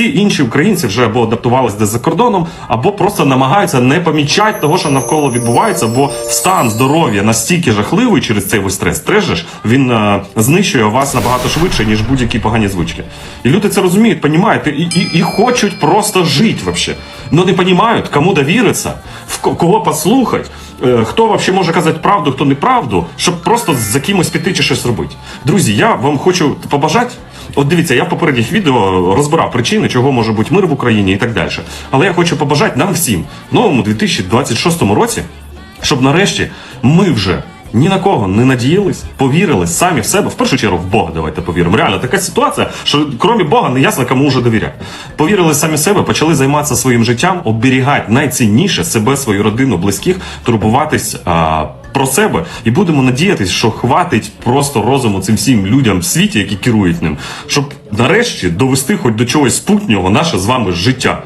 Всі інші українці вже або адаптувалися десь за кордоном, або просто намагаються не помічати того, що навколо відбувається, бо стан здоров'я настільки жахливий через цей весь стрес. Стрес він е, знищує вас набагато швидше, ніж будь-які погані звички. І люди це розуміють, понімаєте, і, і, і хочуть просто жити вообще. Но не розуміють, кому довіритися, в кого послухати, е, хто вообще може казати правду, хто неправду, щоб просто за кимось піти чи щось робити. Друзі, я вам хочу побажати. От дивіться, я в попередніх відео розбирав причини, чого може бути мир в Україні і так далі. Але я хочу побажати нам всім в новому 2026 році, щоб нарешті ми вже ні на кого не надіялись, повірили самі в себе, в першу чергу в Бога. Давайте повіримо. Реально така ситуація, що крім Бога не ясно, кому вже довіряти. Повірили самі в себе, почали займатися своїм життям, оберігати найцінніше себе, свою родину, близьких, турбуватись. А, про себе і будемо надіятись, що хватить просто розуму цим всім людям в світі, які керують ним, щоб нарешті довести хоч до чогось спутнього наше з вами життя.